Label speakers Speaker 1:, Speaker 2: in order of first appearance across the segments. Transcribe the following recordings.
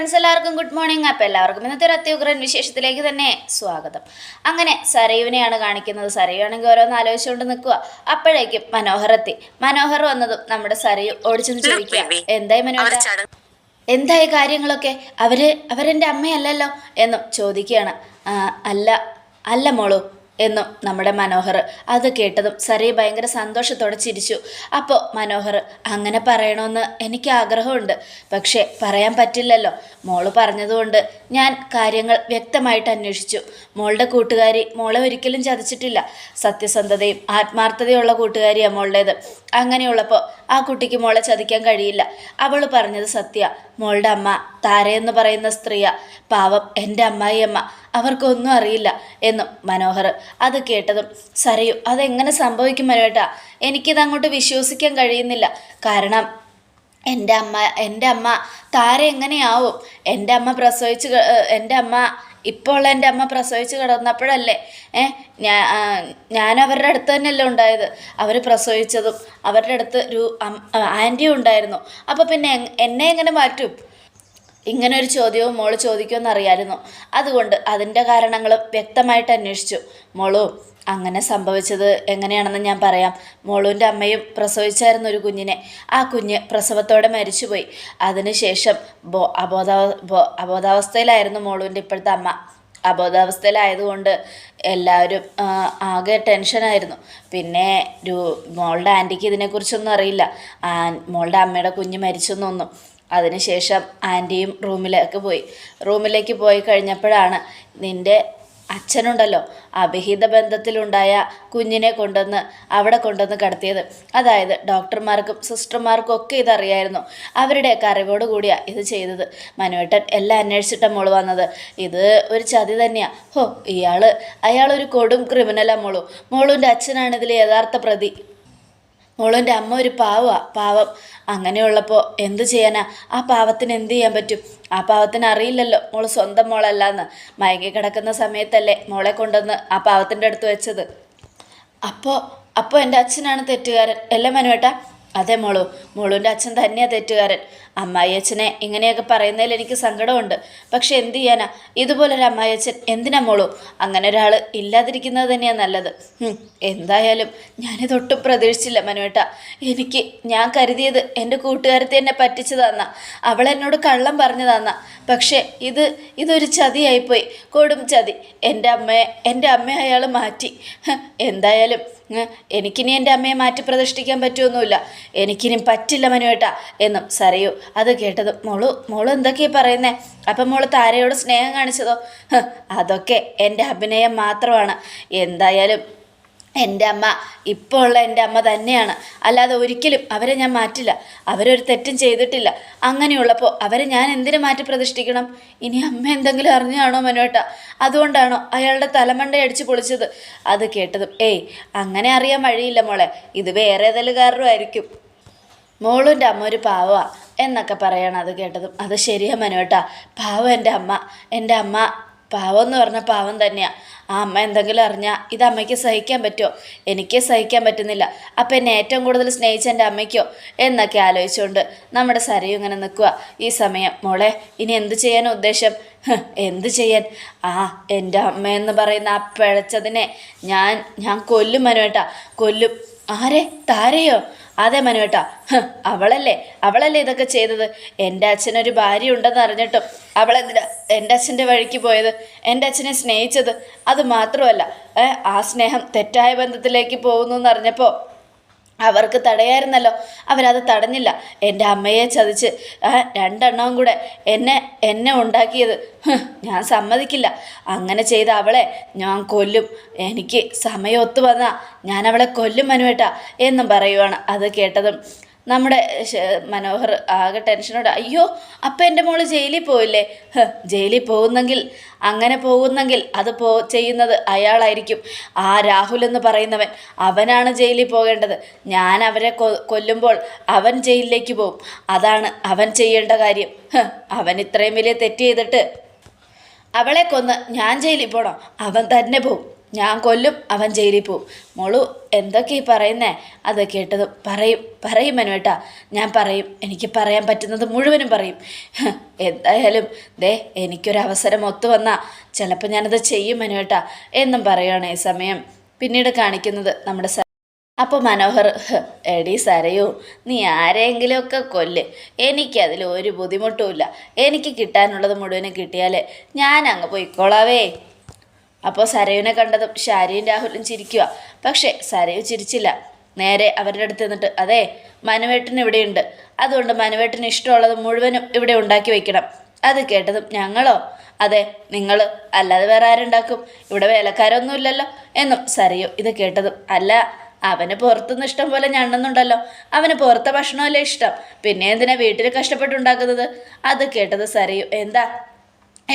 Speaker 1: Friends എല്ലാവർക്കും good morning അപ്പം എല്ലാവർക്കും ഇന്നത്തെ ഒരു അത്യുഗ്രൻ വിശേഷത്തിലേക്ക് തന്നെ സ്വാഗതം. അങ്ങനെ സരയുവിനെയാണ് കാണിക്കുന്നത്. സരയുവാണെങ്കിൽ ഓരോന്ന് ആലോചിച്ചുകൊണ്ട് നിൽക്കുക. അപ്പോഴേക്കും മനോഹരത്തി മനോഹർ വന്നതും നമ്മുടെ സരയു ഓടിച്ചെന്ന് ചോദിക്കുക. എന്തായി മനോഹര എന്തായി കാര്യങ്ങളൊക്കെ? അവർ അവരെന്റെ അമ്മയല്ലല്ലോ? എന്നും ചോദിക്കുകയാണ്. അല്ല അല്ല മോളു. എന്നും നമ്മുടെ മനോഹർ അത് കേട്ടതും സരി ഭയങ്കര സന്തോഷത്തോടെ ചിരിച്ചു. അപ്പോൾ മനോഹർ അങ്ങനെ പറയണമെന്ന് എനിക്ക് ആഗ്രഹമുണ്ട്. പക്ഷേ പറയാൻ പറ്റില്ലല്ലോ. മോൾ പറഞ്ഞതുകൊണ്ട് ഞാൻ കാര്യങ്ങൾ വ്യക്തമായിട്ട് അന്വേഷിച്ചു. മോളുടെ കൂട്ടുകാരി മോളെ ഒരിക്കലും ചതിച്ചിട്ടില്ല. സത്യസന്ധതയും ആത്മാർത്ഥതയുള്ള കൂട്ടുകാരിയാണ് മോളുടേത്. അങ്ങനെയുള്ളപ്പോൾ ആ കുട്ടിക്ക് മോളെ ചതിക്കാൻ കഴിയില്ല. അവൾ പറഞ്ഞത് സത്യ. മോളുടെ അമ്മ താരയെന്ന് പറയുന്ന സ്ത്രീയ. പാവം എന്റെ അമ്മായിയമ്മ. അവർക്കൊന്നും അറിയില്ല എന്നും മനോഹർ. അത് കേട്ടതും സരയു അതെങ്ങനെ സംഭവിക്കും മനോട്ടാ എനിക്കിത് അങ്ങോട്ട് വിശ്വസിക്കാൻ കഴിയുന്നില്ല. കാരണം എന്റെ അമ്മ എന്റെ അമ്മ താര എങ്ങനെയാവും? എന്റെ അമ്മ പ്രസവിച്ച് എന്റെ അമ്മ ഇപ്പോൾ എന്റെ അമ്മ പ്രസവിച്ച് കിടന്നപ്പോഴല്ലേ ഏ ഞാൻ അവരുടെ അടുത്ത് തന്നെയല്ലേ ഉണ്ടായത്? അവർ പ്രസവിച്ചതും അവരുടെ അടുത്ത് ഒരു ആന്റിയും ഉണ്ടായിരുന്നു. അപ്പോൾ പിന്നെ എന്നെ എങ്ങനെ മാറ്റും? ഇങ്ങനെ ഒരു ചോദ്യവും മോൾ ചോദിക്കുമെന്ന് അറിയായിരുന്നു അതുകൊണ്ട് അതിന്റെ കാരണങ്ങളും വ്യക്തമായിട്ട് അന്വേഷിച്ചു. മോളു അങ്ങനെ സംഭവിച്ചത് എങ്ങനെയാണെന്ന് ഞാൻ പറയാം. മോളുവിന്റെ അമ്മയും പ്രസവിച്ചായിരുന്നു ഒരു കുഞ്ഞിനെ. ആ കുഞ്ഞ് പ്രസവത്തോടെ മരിച്ചുപോയി. അതിനുശേഷം ബോ അബോധാവ ബോ അബോധാവസ്ഥയിലായിരുന്നു മോളുവിന്റെ ഇപ്പോഴത്തെ അമ്മ. അബോധാവസ്ഥയിലായതുകൊണ്ട് എല്ലാവരും ആകെ ടെൻഷനായിരുന്നു. പിന്നെ രൂ മോളുടെ ആന്റിക്ക് ഇതിനെക്കുറിച്ചൊന്നും അറിയില്ല. മോളുടെ അമ്മയുടെ കുഞ്ഞ് മരിച്ചെന്നൊന്നും അതിനുശേഷം ആന്റിയും റൂമിലേക്ക് പോയി. റൂമിലേക്ക് പോയി കഴിഞ്ഞപ്പോഴാണ് നിന്റെ അച്ഛനുണ്ടല്ലോ അഭിഹിത ബന്ധത്തിലുണ്ടായ കുഞ്ഞിനെ കൊണ്ടുവന്ന് അവിടെ കൊണ്ടുവന്ന് കടത്തിയത്. അതായത് ഡോക്ടർമാർക്കും സിസ്റ്റർമാർക്കും ഒക്കെ ഇതറിയായിരുന്നു. അവരുടെയൊക്കെ അറിവോട് കൂടിയാണ് ഇത് ചെയ്തത്. മനുവേട്ടൻ എല്ലാം അന്വേഷിച്ചിട്ടാണ് മോൾ വന്നത്. ഇത് ഒരു ചതി തന്നെയാണ് ഹോ ഇയാൾ അയാളൊരു കൊടും ക്രിമിനലാണ് മോളു. മോളുവിന്റെ അച്ഛനാണ് ഇതിൽ യഥാർത്ഥ പ്രതി. മോളുന്റെ അമ്മ ഒരു പാവാ പാവം. അങ്ങനെയുള്ളപ്പോൾ എന്ത് ചെയ്യാനാ? ആ പാവത്തിന് എന്ത് ചെയ്യാൻ പറ്റും? ആ പാവത്തിന് അറിയില്ലല്ലോ. മോൾ സ്വന്തം മോളല്ലാന്ന്. മയങ്ങി കിടക്കുന്ന സമയത്തല്ലേ മോളെ കൊണ്ടുവന്ന് ആ പാവത്തിന്റെ അടുത്ത് വെച്ചത്. അപ്പോൾ അപ്പോൾ എന്റെ അച്ഛനാണ് തെറ്റുകാരൻ. എല്ലാം മനുവേട്ടാ? അതെ മോളു. മോളുവിന്റെ അച്ഛൻ തന്നെയാണ് തെറ്റുകാരൻ. അമ്മായി അച്ഛനെ ഇങ്ങനെയൊക്കെ പറയുന്നതിൽ എനിക്ക് സങ്കടമുണ്ട്. പക്ഷെ എന്ത് ചെയ്യാനാ? ഇതുപോലൊരു അമ്മായി അച്ഛൻ എന്തിനാ മോളു? അങ്ങനെ ഒരാൾ ഇല്ലാതിരിക്കുന്നത് തന്നെയാണ് നല്ലത്. എന്തായാലും ഞാനിതൊട്ടും പ്രതീക്ഷിച്ചില്ല മനുവേട്ട. എനിക്ക് ഞാൻ കരുതിയത് എന്റെ കൂട്ടുകാരത്തെ എന്നെ പറ്റിച്ചതാന്ന. അവൾ എന്നോട് കള്ളം പറഞ്ഞതാന്ന. പക്ഷേ ഇത് ഇതൊരു ചതിയായിപ്പോയി. കൊടും ചതി. എന്റെ അമ്മയെ എന്റെ അമ്മയെ അയാൾ മാറ്റി. എന്തായാലും എനിക്കിനി എന്റെ അമ്മയെ മാറ്റി പ്രതിഷ്ഠിക്കാൻ പറ്റുമൊന്നുമില്ല എനിക്കിനി പറ്റില്ല മനുവേട്ടാ എന്നും സരയു അത് കേട്ടതും മോളു മോൾ എന്തൊക്കെയാ പറയുന്നേ? അപ്പം മോൾ താരയോട് സ്നേഹം കാണിച്ചതോ? അതൊക്കെ എന്റെ അഭിനയം മാത്രമാണ്. എന്തായാലും എന്റെ അമ്മ ഇപ്പോൾ ഉള്ള എന്റെ അമ്മ തന്നെയാണ്. അല്ലാതെ ഒരിക്കലും അവരെ ഞാൻ മാറ്റില്ല. അവരൊരു തെറ്റും ചെയ്തിട്ടില്ല. അങ്ങനെയുള്ളപ്പോൾ അവരെ ഞാൻ എന്തിനു മാറ്റി പ്രതിഷ്ഠിക്കണം? ഇനി അമ്മ എന്തെങ്കിലും അറിഞ്ഞാണോ മനോട്ട അതുകൊണ്ടാണോ അയാളുടെ തലമണ്ട അടിച്ച് പൊളിച്ചത്? അത് കേട്ടതും ഏയ് അങ്ങനെ അറിയാൻ വഴിയില്ല മോളെ. ഇത് വേറെ ഏതെങ്കിലും കാരണമായിരിക്കും. മോളുന്റെ അമ്മ ഒരു പാവമാ എന്നൊക്കെ പറയണം അത് കേട്ടതും. അത് ശരിയാ മനുവേട്ടാ പാവം എന്റെ അമ്മ. എന്റെ അമ്മ പാവം എന്ന് പറഞ്ഞ പാവം തന്നെയാ. ആ അമ്മ എന്തെങ്കിലും അറിഞ്ഞാൽ ഇത് അമ്മയ്ക്ക് സഹിക്കാൻ പറ്റുമോ? എനിക്ക് സഹിക്കാൻ പറ്റുന്നില്ല. അപ്പം എന്നെ ഏറ്റവും കൂടുതൽ സ്നേഹിച്ച എന്റെ അമ്മയ്ക്കോ? എന്നൊക്കെ ആലോചിച്ചുകൊണ്ട് നമ്മുടെ സരയും ഇങ്ങനെ നിൽക്കുക ഈ സമയം മോളെ ഇനി എന്ത് ചെയ്യാൻ ഉദ്ദേശം? എന്ത് ചെയ്യാൻ? ആ എന്റെ അമ്മയെന്ന് പറയുന്ന ആ പിഴച്ചതിനെ ഞാൻ ഞാൻ കൊല്ലും മനുവേട്ടാ കൊല്ലും. ആരെ? താരയോ? അതെ മനുവേട്ടാ. അവളല്ലേ? അവളല്ലേ ഇതൊക്കെ ചെയ്തത്? എന്റെ അച്ഛനൊരു ഭാര്യ ഉണ്ടെന്ന് അറിഞ്ഞിട്ടും അവളെന്തിനാ എന്റെ അച്ഛന്റെ വഴിക്ക് പോയത്? എന്റെ അച്ഛനെ സ്നേഹിച്ചത്? അത് മാത്രമല്ല ആ സ്നേഹം തെറ്റായ ബന്ധത്തിലേക്ക് പോകുന്നു എന്നറിഞ്ഞപ്പോൾ അവർക്ക് തടയായിരുന്നല്ലോ. അവരത് തടഞ്ഞില്ല. എന്റെ അമ്മയെ ചതിച്ച് രണ്ടെണ്ണവും കൂടെ എന്നെ എന്നെ ഉണ്ടാക്കിയത്. ഞാൻ സമ്മതിക്കില്ല. അങ്ങനെ ചെയ്ത അവളെ ഞാൻ കൊല്ലും. എനിക്ക് സമയം ഒത്തു വന്നാൽ ഞാൻ അവളെ കൊല്ലും മനുവേട്ട എന്നും പറയുവാണ്. അത് കേട്ടതും നമ്മുടെ മനോഹർ ആകെ ടെൻഷനോടെ അയ്യോ അപ്പം എന്റെ മോൾ ജയിലിൽ പോയില്ലേ? ജയിലിൽ പോകുന്നെങ്കിൽ അങ്ങനെ പോകുന്നെങ്കിൽ അത് പോ ചെയ്യുന്നത് അയാളായിരിക്കും. ആ രാഹുൽ എന്ന് പറയുന്നവൻ അവനാണ് ജയിലിൽ പോകേണ്ടത്. ഞാൻ അവരെ കൊല്ലുമ്പോൾ അവൻ ജയിലിലേക്ക് പോകും. അതാണ് അവൻ ചെയ്യേണ്ട കാര്യം. അവൻ ഇത്രയും വലിയ തെറ്റ് ചെയ്തിട്ട് അവളെ കൊന്ന് ഞാൻ ജയിലിൽ പോകണം അവൻ തന്നെ പോവും ഞാൻ കൊല്ലും അവൻ ജയിലിൽ പോവും. മോളു എന്തൊക്കെ ഈ പറയുന്നേ? അത് കേട്ടത് പറയും പറയും മനുവേട്ടാ. ഞാൻ പറയും എനിക്ക് പറയാൻ പറ്റുന്നത് മുഴുവനും പറയും. എന്തായാലും ദേ എനിക്കൊരവസരം ഒത്തു വന്നാൽ ചിലപ്പോൾ ഞാനത് ചെയ്യും മനുവേട്ടാ എന്നും പറയുകയാണ് ഈ സമയം. പിന്നീട് കാണിക്കുന്നത് നമ്മുടെ അപ്പോൾ മനോഹർ "ഹ്, എടി സരയൂ നീ ആരെങ്കിലുമൊക്കെ കൊല്ല്. എനിക്കതിൽ ഒരു ബുദ്ധിമുട്ടുമില്ല. എനിക്ക് കിട്ടാനുള്ളത് മുഴുവനും കിട്ടിയാൽ ഞാൻ അങ്ങ് പോയിക്കോളാവേ. അപ്പോൾ സരയുനെ കണ്ടതും ഷാരിയും രാഹുലും ചിരിക്കുക പക്ഷേ സരയു ചിരിച്ചില്ല. നേരെ അവരുടെ അടുത്ത് നിന്നിട്ട് അതെ മനുവേട്ടൻ ഇവിടെയുണ്ട്. അതുകൊണ്ട് മനുവേട്ടന് ഇഷ്ടമുള്ളത് മുഴുവനും ഇവിടെ ഉണ്ടാക്കി വയ്ക്കണം അത് കേട്ടതും ഞങ്ങളോ? അതെ നിങ്ങൾ അല്ലാതെ വേറെ ആരുണ്ടാക്കും ഇവിടെ വേലക്കാരൊന്നും ഇല്ലല്ലോ എന്നും സരയു ഇത് കേട്ടതും അല്ല അവന് പുറത്തുനിന്ന് ഇഷ്ടം പോലെ ഞണ്ടെന്നുണ്ടല്ലോ അവന് പുറത്തെ ഭക്ഷണമല്ലേ ഇഷ്ടം. പിന്നെ എന്തിനാ വീട്ടിൽ കഷ്ടപ്പെട്ടുണ്ടാക്കുന്നത് അത് കേട്ടത് സരയു എന്താ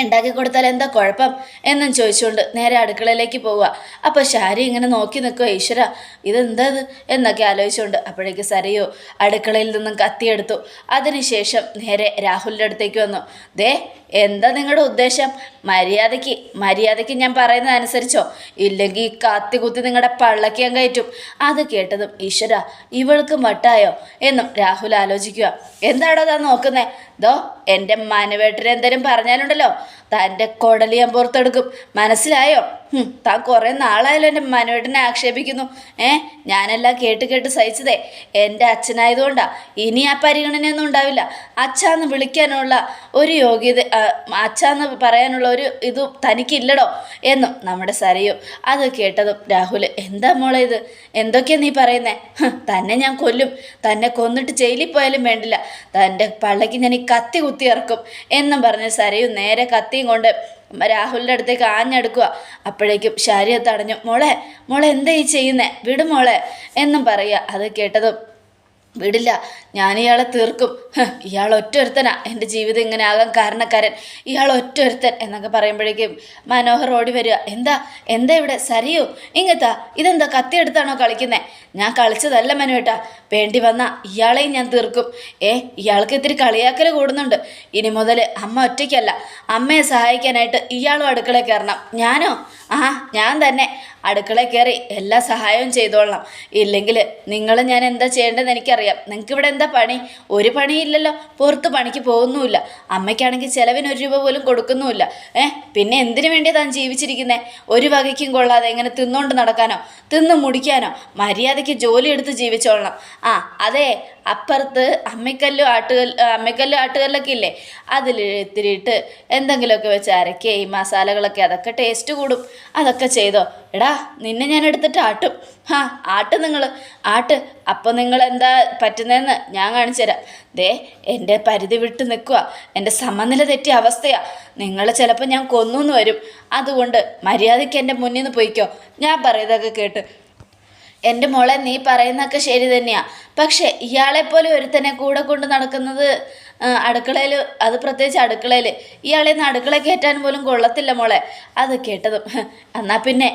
Speaker 1: ഉണ്ടാക്കി കൊടുത്താൽ എന്താ കുഴപ്പം എന്നും ചോദിച്ചുകൊണ്ട് നേരെ അടുക്കളയിലേക്ക് പോവുക. അപ്പോൾ ശാരി ഇങ്ങനെ നോക്കി നിൽക്കുക ഈശ്വര ഇതെന്തത് ഇത് എന്നൊക്കെ ആലോചിച്ചുകൊണ്ട് അപ്പോഴേക്ക് സരയോ അടുക്കളയിൽ നിന്നും കത്തിയെടുത്തു. അതിനുശേഷം നേരെ രാഹുലിന്റെ അടുത്തേക്ക് വന്നു. ദേ എന്താ നിങ്ങളുടെ ഉദ്ദേശം? മര്യാദയ്ക്ക് മര്യാദയ്ക്ക് ഞാൻ പറയുന്നത് അനുസരിച്ചോ ഇല്ലെങ്കിൽ കത്തി കുത്തി നിങ്ങളുടെ പള്ളക്കാൻ കയറ്റും. അത് കേട്ടതും ഈശ്വര ഇവൾക്ക് മട്ടായോ? എന്നും രാഹുൽ ആലോചിക്കുക. എന്താണോ താൻ നോക്കുന്നേ? ദോ എന്റെ മനവേട്ടരെ എന്തേലും പറഞ്ഞാലുണ്ടല്ലോ? തന്റെ കൊടലി ഞാൻ പുറത്തെടുക്കും. മനസ്സിലായോ? താൻ കുറേ നാളായാലും എന്റെ മനവേട്ടനെ ആക്ഷേപിക്കുന്നു. ഏ ഞാനെല്ലാം കേട്ട് കേട്ട് സഹിച്ചതേ. എന്റെ അച്ഛനായതുകൊണ്ടാ. ഇനി ആ പരിഗണനയൊന്നും ഉണ്ടാവില്ല. അച്ഛാന്ന് വിളിക്കാനുള്ള ഒരു യോഗ്യത അച്ഛാന്ന് പറയാനുള്ള ഒരു ഇത് തനിക്കില്ലടോ എന്നും നമ്മുടെ സരയു. അത് കേട്ടതും രാഹുൽ എന്താ മോളെ ഇത്? എന്തൊക്കെയാ നീ പറയുന്നേ? തന്നെ ഞാൻ കൊല്ലും. തന്നെ കൊന്നിട്ട് ജയിലിൽ പോയാലും വേണ്ടില്ല. തന്റെ പള്ളയ്ക്ക് ഞാൻ ഈ കത്തി കുത്തി ഇറക്കും എന്നും പറഞ്ഞ് സരയു നേരെ കത്തിയും കൊണ്ട് രാഹുലിന്റെ അടുത്തേക്ക് ആഞ്ഞെടുക്കുക. അപ്പോഴേക്കും ശാരിയെ തടഞ്ഞു മോളെ മോളെ എന്താ ഈ ചെയ്യുന്നേ? വിട് മോളെ എന്നും പറയുക. അത് കേട്ടതും വിടില്ല. ഞാൻ ഇയാളെ തീർക്കും. ഇയാൾ ഒറ്റൊരുത്തനാ. എന്റെ ജീവിതം ഇങ്ങനെ ആകാൻ കാരണക്കാരൻ. ഇയാൾ ഒറ്റൊരുത്തൻ എന്നൊക്കെ പറയുമ്പോഴേക്കും മനോഹർ ഓടി വരിക. എന്താ? എന്താ ഇവിടെ? സരിയോ? ഇങ്ങത്താ? ഇതെന്താ? കത്തിയെടുത്താണോ കളിക്കുന്നത് ഞാൻ കളിച്ചതല്ല മനുവേട്ടാ. വേണ്ടി വന്ന ഇയാളെയും ഞാൻ തീർക്കും. ഏ ഇയാൾക്ക് ഇത്തിരി കളിയാക്കൽ കൂടുന്നുണ്ട്. ഇനി മുതൽ അമ്മ ഒറ്റയ്ക്കല്ല. അമ്മയെ സഹായിക്കാനായിട്ട് ഇയാളും അടുക്കളയിൽ കയറണം. ഞാനോ? ആ ഞാൻ തന്നെ. അടുക്കളയിൽ കയറി എല്ലാ സഹായവും ചെയ്തോളണം ഇല്ലെങ്കിൽ നിങ്ങൾ ഞാൻ എന്താ ചെയ്യേണ്ടതെന്ന് എനിക്കറിയാം. നിങ്ങൾക്ക് ഇവിടെ എന്താ പണി? ഒരു പണിയില്ലല്ലോ പുറത്ത് പണിക്ക് പോകുന്നുമില്ല. അമ്മയ്ക്കാണെങ്കിൽ ചിലവിന് ഒരു രൂപ പോലും കൊടുക്കുന്നുമില്ല. ഏഹ് പിന്നെ എന്തിനു വേണ്ടി താൻ ജീവിച്ചിരിക്കുന്നത് ഒരു വകയ്ക്കും കൊള്ളാതെ ഇങ്ങനെ തിന്നുകൊണ്ട് നടക്കാനോ? തിന്ന് മുടിക്കാനോ? മര്യാദയ്ക്ക് ജോലി എടുത്ത് ജീവിച്ചോളണം. ആ അതെ. അപ്പുറത്ത് അമ്മിക്കല്ലു ആട്ടുകല്ല് അമ്മിക്കല്ലു ആട്ടുകല്ലൊക്കെ ഇല്ലേ? അതിൽ ഇത്തിരി എന്തെങ്കിലുമൊക്കെ വെച്ച് അരക്കുക ഈ മസാലകളൊക്കെ. അതൊക്കെ ടേസ്റ്റ് കൂടും. അതൊക്കെ ചെയ്തോ. എടാ നിന്നെ ഞാൻ എടുത്തിട്ട് ആട്ടും. ഹാ ആട്ട് നിങ്ങൾ ആട്ട്. അപ്പോൾ നിങ്ങൾ എന്താ പറ്റുന്നതെന്ന് ഞാൻ കാണിച്ചു തരാം ദേ എന്റെ പരിധി വിട്ട് നിൽക്കുക എന്റെ സമനില തെറ്റിയ അവസ്ഥയാണ് നിങ്ങൾ ചിലപ്പോൾ ഞാൻ കൊന്നു വരും. അതുകൊണ്ട് മര്യാദയ്ക്ക് എന്റെ മുന്നിൽ നിന്ന് പോയിക്കോ. ഞാൻ പറയുന്നതൊക്കെ കേട്ട്. എന്റെ മോളെ നീ പറയുന്നതൊക്കെ ശരി തന്നെയാ. പക്ഷേ ഇയാളെപ്പോലെ ഒരുത്തനെ കൂടെ കൊണ്ട് നടക്കുന്നത് അടുക്കളയിൽ അത് പ്രത്യേകിച്ച് അടുക്കളയിൽ ഇയാളെ നിന്ന് അടുക്കള കയറ്റാൻ പോലും കൊള്ളത്തില്ല മോളെ. അത് കേട്ടതും എന്നാൽ പിന്നെ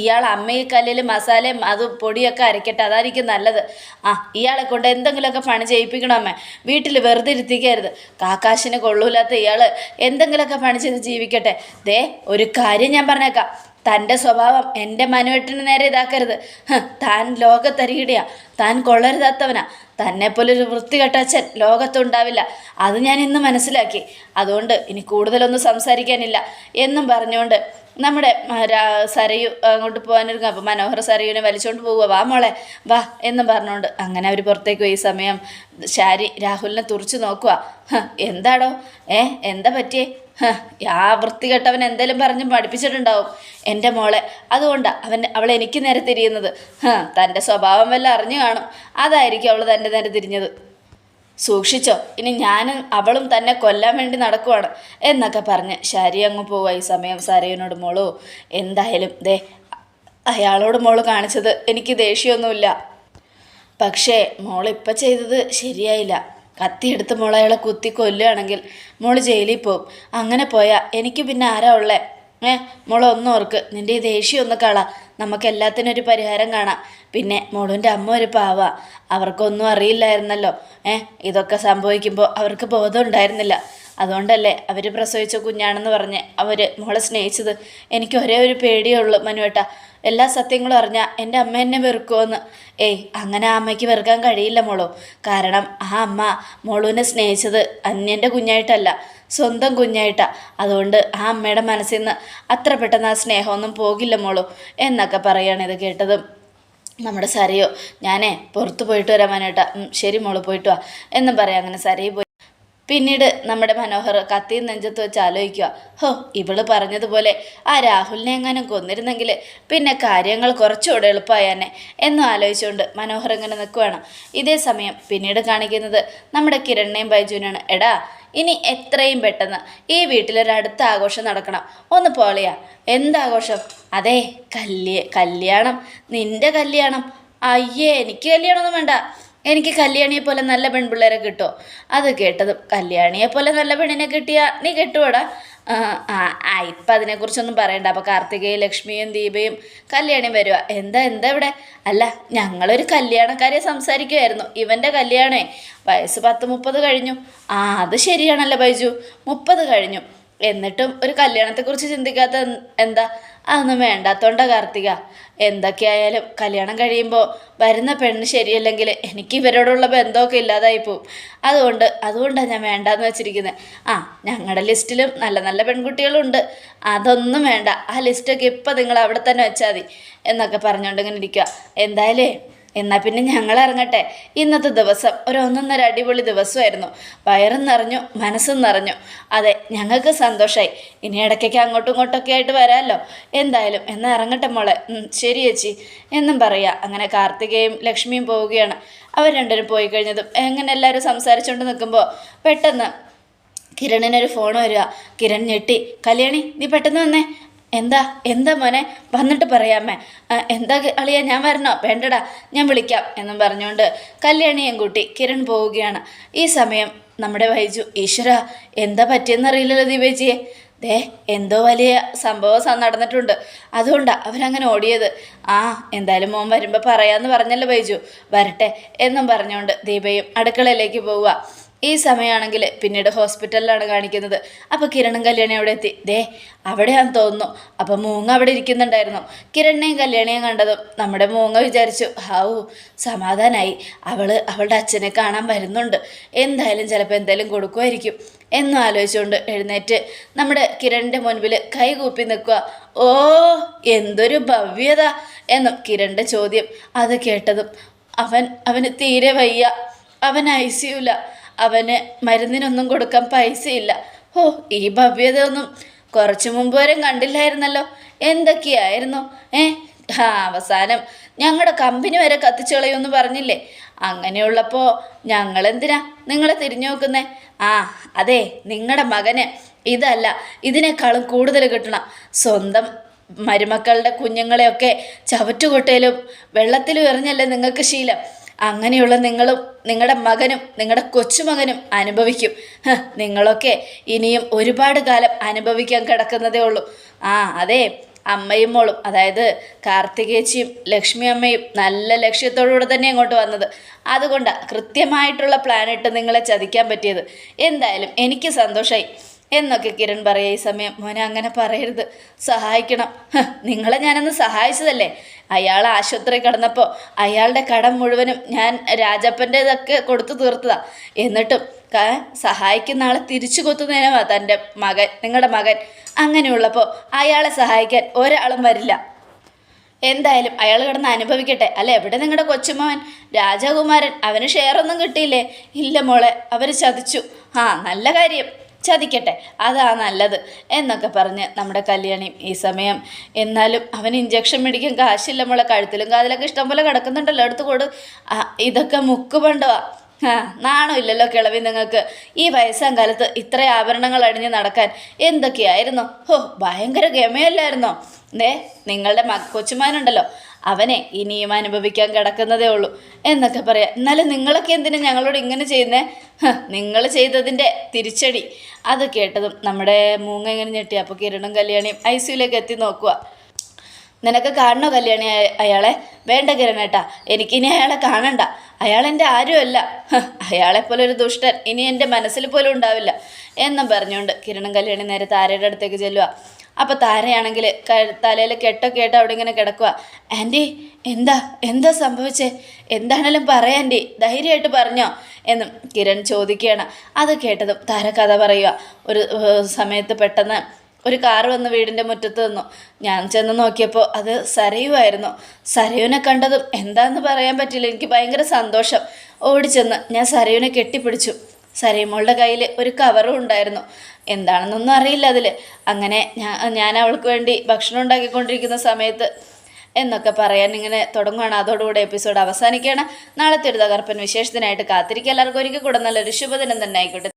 Speaker 1: ഇയാൾ അമ്മയെ കല്ലിൽ മസാലയും അത് പൊടിയൊക്കെ അരക്കട്ടെ അതായിരിക്കും നല്ലത്. ആ ഇയാളെ കൊണ്ട് എന്തെങ്കിലുമൊക്കെ പണി ചെയ്യിപ്പിക്കണം അമ്മ. വീട്ടിൽ വെറുതെ ഇരുത്തിക്കരുത് കാക്കാശിന് കൊള്ളൂലാത്ത ഇയാൾ എന്തെങ്കിലുമൊക്കെ പണി ചെയ്ത് ജീവിക്കട്ടെ. ദേ ഒരു കാര്യം ഞാൻ പറഞ്ഞേക്കാം. തന്റെ സ്വഭാവം എന്റെ മനുവെട്ടിന് നേരെ ഇതാക്കരുത്. താൻ ലോകത്തരികിടയാ. താൻ കൊള്ളരുതാത്തവനാ. തന്നെപ്പോലെ ഒരു വൃത്തികെട്ട അച്ഛൻ ലോകത്തുണ്ടാവില്ല. അത് ഞാൻ ഇന്ന് മനസ്സിലാക്കി. അതുകൊണ്ട് ഇനി കൂടുതലൊന്നും സംസാരിക്കാനില്ല. എന്നും പറഞ്ഞുകൊണ്ട് നമ്മുടെ സരയു അങ്ങോട്ട് പോകാനൊരുങ്ങും. അപ്പോൾ മനോഹർ സരയുവിനെ വലിച്ചുകൊണ്ട് പോവുക വാ മോളെ. വാ എന്നും പറഞ്ഞുകൊണ്ട് അങ്ങനെ അവർ പുറത്തേക്ക് പോയി. സമയം ശാരി രാഹുലിനെ തുറച്ചു നോക്കുക എന്താടോ? ഏ എന്താ പറ്റിയേ? ആ വൃത്തികെട്ടവൻ എന്തെങ്കിലും പറഞ്ഞ് പഠിപ്പിച്ചിട്ടുണ്ടാവും. എന്റെ മോളെ അതുകൊണ്ടാണ് അവൻ അവൾ എനിക്ക് നേരെ തിരിയുന്നത്. തന്റെ സ്വഭാവം വല്ല അറിഞ്ഞു കാണും. അതായിരിക്കും അവൾ തന്റെ നേരെ തിരിഞ്ഞത്. സൂക്ഷിച്ചോ ഇനി ഞാനും അവളും തന്നെ കൊല്ലാൻ വേണ്ടി നടക്കുവാണ് എന്നൊക്കെ പറഞ്ഞ് ശരി അങ്ങ് പോവുക ഈ സമയം സരയനോട്. മോളോ എന്തായാലും ദേ അയാളോട് മോൾ കാണിച്ചത് എനിക്ക് ദേഷ്യമൊന്നുമില്ല. പക്ഷേ മോളിപ്പോൾ ചെയ്തത് ശരിയായില്ല. കത്തിയെടുത്ത് അയാളെ കുത്തി കൊല്ലുകയാണെങ്കിൽ മോൾ ജയിലിൽ പോവും. അങ്ങനെ പോയാൽ എനിക്ക് പിന്നെ ആരാ ഉള്ളേ? ഏ മോളെ ഓർക്ക്. നിന്റെ ഈ ദേഷ്യം ഒന്ന് കള. നമുക്ക് എല്ലാത്തിനും ഒരു പരിഹാരം കാണാം. പിന്നെ മോളുന്റെ അമ്മ ഒരു പാവ. അവർക്കൊന്നും അറിയില്ലായിരുന്നല്ലോ. ഏ ഇതൊക്കെ സംഭവിക്കുമ്പോൾ അവർക്ക് ബോധം ഉണ്ടായിരുന്നില്ല. അതുകൊണ്ടല്ലേ അവർ പ്രസവിച്ച കുഞ്ഞാണെന്ന് പറഞ്ഞ് അവർ മോളെ സ്നേഹിച്ചത്. എനിക്ക് ഒരേ ഒരു പേടിയേ ഉള്ളൂ മനുവേട്ട. എല്ലാ സത്യങ്ങളും അറിഞ്ഞാൽ എന്റെ അമ്മ എന്നെ വെറുക്കുമെന്ന് ഏയ് അങ്ങനെ ആ അമ്മയ്ക്ക് വെറുക്കാൻ കഴിയില്ല മോളോ. കാരണം ആ അമ്മ മോളുവിനെ സ്നേഹിച്ചത് അന്യന്റെ കുഞ്ഞായിട്ടല്ല സ്വന്തം കുഞ്ഞായിട്ടാ. അതുകൊണ്ട് ആ അമ്മയുടെ മനസ്സിൽ നിന്ന് അത്ര പെട്ടെന്ന് ആ സ്നേഹമൊന്നും പോകില്ല മോളോ എന്നൊക്കെ പറയാണ് ഇത് കേട്ടതും നമ്മുടെ സരയോ. ഞാനേ പുറത്ത് പോയിട്ട് വരാൻ മനേട്ടാ ശരി മോൾ പോയിട്ട് വാ. എന്നും പറയാം അങ്ങനെ സരയെ പോയി പിന്നീട് നമ്മുടെ മനോഹർ കത്തി നെഞ്ചത്ത് വെച്ച് ആലോചിക്കുക. ഹോ ഇവൾ പറഞ്ഞതുപോലെ ആ രാഹുലിനെ എങ്ങാനും കൊന്നിരുന്നെങ്കിൽ പിന്നെ കാര്യങ്ങൾ കുറച്ചുകൂടെ എളുപ്പമായേനെ എന്നും ആലോചിച്ചുകൊണ്ട് മനോഹർ ഇങ്ങനെ നിൽക്കുകയാണ് ഇതേ സമയം പിന്നീട് കാണിക്കുന്നത് നമ്മുടെ കിരണിനെയും ബൈജുവിനാണ് എടാ ഇനി എത്രയും പെട്ടെന്ന് ഈ വീട്ടിലൊരു അടുത്ത ആഘോഷം നടക്കണം. ഒന്ന് പോളിയാ. എന്താഘോഷം? അതെ കല്യ കല്യാണം. നിന്റെ കല്യാണം. അയ്യേ എനിക്ക് കല്യാണമൊന്നും വേണ്ട. എനിക്ക് കല്യാണിയെ പോലെ നല്ല പെൺപിള്ളേരെ കിട്ടുമോ അത് കേട്ടത് കല്യാണിയെ പോലെ നല്ല പെണ്ണിനെ കിട്ടിയ നീ കെട്ടുവോടാ? ആ ഇപ്പം അതിനെക്കുറിച്ചൊന്നും പറയണ്ട. അപ്പോൾ കാർത്തികയും ലക്ഷ്മിയും ദീപയും കല്യാണിയും വരിക എന്താ എന്താ ഇവിടെ? അല്ല ഞങ്ങളൊരു കല്യാണക്കാരെ സംസാരിക്കുമായിരുന്നു ഇവന്റെ കല്യാണേ. വയസ്സ് പത്ത് മുപ്പത് കഴിഞ്ഞു. ആ അത് ശരിയാണല്ലോ ബൈജു. മുപ്പത് കഴിഞ്ഞു. എന്നിട്ടും ഒരു കല്യാണത്തെക്കുറിച്ച് ചിന്തിക്കാത്ത എന്താ? അതൊന്നും വേണ്ടാത്തോണ്ട കാർത്തിക. എന്തൊക്കെയായാലും കല്യാണം കഴിയുമ്പോൾ വരുന്ന പെണ്ണ് ശരിയല്ലെങ്കിൽ എനിക്ക് ഇവരോടുള്ള ബന്ധമൊക്കെ ഇല്ലാതായി പോവും അതുകൊണ്ട് അതുകൊണ്ടാണ് ഞാൻ വേണ്ടാന്ന് വെച്ചിരിക്കുന്നത് ആ ഞങ്ങളുടെ ലിസ്റ്റിലും നല്ല നല്ല പെൺകുട്ടികളുണ്ട്. അതൊന്നും വേണ്ട. ആ ലിസ്റ്റൊക്കെ ഇപ്പം നിങ്ങൾ അവിടെ തന്നെ വെച്ചാൽ മതി. എന്നൊക്കെ പറഞ്ഞുകൊണ്ട് ഇങ്ങനെ ഇരിക്കുക എന്തായാലേ? എന്നാൽ പിന്നെ ഞങ്ങൾ ഇറങ്ങട്ടെ ഇന്നത്തെ ദിവസം ഒരു ഒന്നൊന്നര അടിപൊളി ദിവസമായിരുന്നു. വയറും നിറഞ്ഞു മനസ്സും നിറഞ്ഞു. അതെ ഞങ്ങൾക്ക് സന്തോഷമായി ഇനി ഇടയ്ക്കൊക്കെ അങ്ങോട്ടും ഇങ്ങോട്ടൊക്കെ ആയിട്ട് വരാമല്ലോ. എന്തായാലും എന്നാൽ ഇറങ്ങട്ടെ മോളെ. ശരി ചേച്ചി. എന്നും പറയാ. അങ്ങനെ കാർത്തികയും ലക്ഷ്മിയും പോവുകയാണ്. അവർ രണ്ടുപേരും പോയി കഴിഞ്ഞതും എങ്ങനെ എല്ലാവരും സംസാരിച്ചുകൊണ്ട് നിൽക്കുമ്പോൾ പെട്ടെന്ന് കിരണിനൊരു ഫോൺ വരിക. കിരൺ ഞെട്ടി. കല്യാണി നീ പെട്ടെന്ന് വന്നേ. എന്താ എന്താ മോനെ? വന്നിട്ട് പറയാമേ എന്താ അളിയ ഞാൻ വരണോ? വേണ്ടടാ ഞാൻ വിളിക്കാം എന്നും പറഞ്ഞുകൊണ്ട് കല്യാണിയും കൂട്ടി കിരൺ പോവുകയാണ്. ഈ സമയം നമ്മുടെ വൈജു ഈശ്വര എന്താ പറ്റിയെന്നറിയില്ലല്ലോ ദീപേജിയെ ദേ എന്തോ വലിയ സംഭവം നടന്നിട്ടുണ്ട്. അതുകൊണ്ടാണ് അവരങ്ങനെ ഓടിയത്. ആ എന്തായാലും മോൻ വരുമ്പോൾ പറയാമെന്ന് പറഞ്ഞല്ലോ വൈജു. വരട്ടെ എന്നും പറഞ്ഞുകൊണ്ട് ദീപയും അടുക്കളയിലേക്ക് പോവുക. ഈ സമയമാണെങ്കിൽ പിന്നീട് ഹോസ്പിറ്റലിലാണ് കാണിക്കുന്നത്. അപ്പോൾ കിരണും കല്യാണി അവിടെ എത്തി. ദേ അവിടെയാന്ന് തോന്നുന്നു. അപ്പോൾ മൂങ്ങ അവിടെ ഇരിക്കുന്നുണ്ടായിരുന്നു. കിരണിനെയും കല്യാണിയും കണ്ടതും നമ്മുടെ മൂങ്ങ വിചാരിച്ചു ഹൗ സമാധാനായി. അവൾ അവളുടെ അച്ഛനെ കാണാൻ വരുന്നുണ്ട്. എന്തായാലും ചിലപ്പോൾ എന്തായാലും കൊടുക്കുമായിരിക്കും. എന്നും ആലോചിച്ചുകൊണ്ട് എഴുന്നേറ്റ് നമ്മുടെ കിരണിന്റെ മുൻപിൽ കൈകൂപ്പി നിൽക്കുക. ഓ എന്തൊരു ഭവ്യത! എന്നും കിരണിന്റെ ചോദ്യം അത് കേട്ടതും അവൻ അവന് തീരെ വയ്യ. അവൻ ഐ സിയുല അവന് മരുന്നിനൊന്നും കൊടുക്കാൻ പൈസയില്ല. ഓ ഈ ഭവ്യതയൊന്നും കുറച്ചു മുമ്പ് വരെ കണ്ടില്ലായിരുന്നല്ലോ. എന്തൊക്കെയായിരുന്നു? ഏ ആ അവസാനം ഞങ്ങളുടെ കമ്പനി വരെ കത്തിച്ചു കളയുമെന്ന് പറഞ്ഞില്ലേ? അങ്ങനെയുള്ളപ്പോൾ ഞങ്ങളെന്തിനാ നിങ്ങളെ തിരിഞ്ഞു നോക്കുന്നേ? ആ അതെ നിങ്ങളുടെ മകന് ഇതല്ല ഇതിനേക്കാളും കൂടുതൽ കിട്ടണം. സ്വന്തം മരുമക്കളുടെ കുഞ്ഞുങ്ങളെയൊക്കെ ചവറ്റുകൊട്ടയിലും വെള്ളത്തിലും എറിഞ്ഞല്ലേ നിങ്ങൾക്ക് ശീലം? അങ്ങനെയുള്ള നിങ്ങളും നിങ്ങളുടെ മകനും നിങ്ങളുടെ കൊച്ചുമകനും അനുഭവിക്കും. നിങ്ങളൊക്കെ ഇനിയും ഒരുപാട് കാലം അനുഭവിക്കാൻ കിടക്കുന്നതേ ഉള്ളൂ. ആ അതെ അമ്മയും മോളും അതായത് കാർത്തികേച്ചിയും ലക്ഷ്മി അമ്മയും നല്ല ലക്ഷ്യത്തോടുകൂടെ തന്നെ ഇങ്ങോട്ട് വന്നത്. അതുകൊണ്ടാണ് കൃത്യമായിട്ടുള്ള പ്ലാനിട്ട് നിങ്ങളെ ചതിക്കാൻ പറ്റിയത്. എന്തായാലും എനിക്ക് സന്തോഷമായി എന്നൊക്കെ കിരൺ പറയുക ഈ സമയം. മോനെ അങ്ങനെ പറയരുത്. സഹായിക്കണം. നിങ്ങളെ ഞാനന്ന് സഹായിച്ചതല്ലേ? അയാൾ ആശുപത്രി കടന്നപ്പോൾ അയാളുടെ കടം മുഴുവനും ഞാൻ രാജപ്പന്റെതൊക്കെ കൊടുത്തു തീർത്തതാ. എന്നിട്ടും സഹായിക്കുന്ന ആളെ തിരിച്ചു കൊത്തുന്നതിനുമാ തന്റെ മകൻ നിങ്ങളുടെ മകൻ. അങ്ങനെയുള്ളപ്പോൾ അയാളെ സഹായിക്കാൻ ഒരാളും വരില്ല. എന്തായാലും അയാൾ കിടന്ന് അനുഭവിക്കട്ടെ. അല്ല? എവിടെ നിങ്ങളുടെ കൊച്ചുമോൻ? രാജകുമാരൻ അവന് ഷെയർ ഒന്നും കിട്ടിയില്ലേ? ഇല്ല മോളെ അവർ ചതിച്ചു. ആ നല്ല കാര്യം. ചതിക്കട്ടെ. അതാ നല്ലത് എന്നൊക്കെ പറഞ്ഞ് നമ്മുടെ കല്യാണി ഈ സമയം. എന്നാലും അവൻ ഇഞ്ചക്ഷൻ മേടിക്കാൻ കാശില്ല നമ്മളെ കഴുത്തിലും കാതിലൊക്കെ ഇഷ്ടംപോലെ കിടക്കുന്നുണ്ടല്ലോ എടുത്ത് കൊടു. ഇതൊക്കെ മുക്ക് പണ്ടുവാ. ആ നാണമില്ലല്ലോ കിളവി നിങ്ങൾക്ക് ഈ വയസ്സാം കാലത്ത് ഇത്ര ആഭരണങ്ങൾ അണിഞ്ഞ് നടക്കാൻ എന്തൊക്കെയായിരുന്നു? ഹോ ഭയങ്കര ഗമയല്ലായിരുന്നോ? ദേ നിങ്ങളുടെ മ കൊച്ചുമാനുണ്ടല്ലോ. അവനെ ഇനിയും അനുഭവിക്കാൻ കിടക്കുന്നതേ ഉള്ളൂ എന്നൊക്കെ പറയാം. എന്നാലും നിങ്ങളൊക്കെ എന്തിനാ ഞങ്ങളോട് ഇങ്ങനെ ചെയ്യുന്നേ? നിങ്ങൾ ചെയ്തതിന്റെ തിരിച്ചടി. അത് കേട്ടതും നമ്മുടെ മൂങ്ങ ഇങ്ങനെ ഞെട്ടി. അപ്പോൾ കിരണും കല്യാണിയും ഐ സിയുലേക്ക് എത്തി നോക്കുക നിനക്ക് കാണണോ കല്യാണി അയ- അയാളെ? വേണ്ട കിരണേട്ടാ എനിക്കിനി അയാളെ കാണണ്ട. അയാൾ എന്റെ ആരുമല്ല അയാളെപ്പോലെ ഒരു ദുഷ്ടൻ ഇനി എന്റെ മനസ്സിൽ പോലും ഉണ്ടാവില്ല എന്നും പറഞ്ഞുകൊണ്ട് കിരണം കല്യാണി നേരെ താരയുടെ അടുത്തേക്ക് ചെല്ലുക. അപ്പോൾ താരയാണെങ്കിൽ തലയിൽ കെട്ടൊക്കെ ആയിട്ട് അവിടെ ഇങ്ങനെ കിടക്കുക. ആന്റി എന്താ? എന്താ സംഭവിച്ചേ? എന്താണേലും പറയാം ആന്റി ധൈര്യമായിട്ട് പറഞ്ഞോ എന്നും കിരൺ ചോദിക്കുകയാണ്. അത് കേട്ടതും താര കഥ പറയുക. ഒരു സമയത്ത് പെട്ടെന്ന് ഒരു കാർ വന്ന് വീടിന്റെ മുറ്റത്ത് നിന്നു. ഞാൻ ചെന്ന് നോക്കിയപ്പോൾ അത് സരയുമായിരുന്നു സരയുവിനെ കണ്ടതും എന്താണെന്ന് പറയാൻ പറ്റില്ല എനിക്ക് ഭയങ്കര സന്തോഷം. ഓടിച്ചെന്ന് ഞാൻ സരയുവിനെ കെട്ടിപ്പിടിച്ചു. സരയുമോളുടെ കയ്യിൽ ഒരു കവറും ഉണ്ടായിരുന്നു. എന്താണെന്നൊന്നും അറിയില്ല അതിൽ അങ്ങനെ ഞാൻ ഞാൻ അവൾക്ക് വേണ്ടി ഭക്ഷണം ഉണ്ടാക്കിക്കൊണ്ടിരിക്കുന്ന സമയത്ത് എന്നൊക്കെ പറയാൻ ഇങ്ങനെ തുടങ്ങുകയാണ് അതോടുകൂടെ എപ്പിസോഡ് അവസാനിക്കുകയാണ്. നാളത്തെ ഒരു തകർപ്പൻ വിശേഷത്തിനായിട്ട് കാത്തിരിക്കുക. എല്ലാവർക്കും ഒരിക്കൽ കൂടെ നല്ലൊരു ശുഭദിനം തന്നെ ആയിക്കോട്ടെ.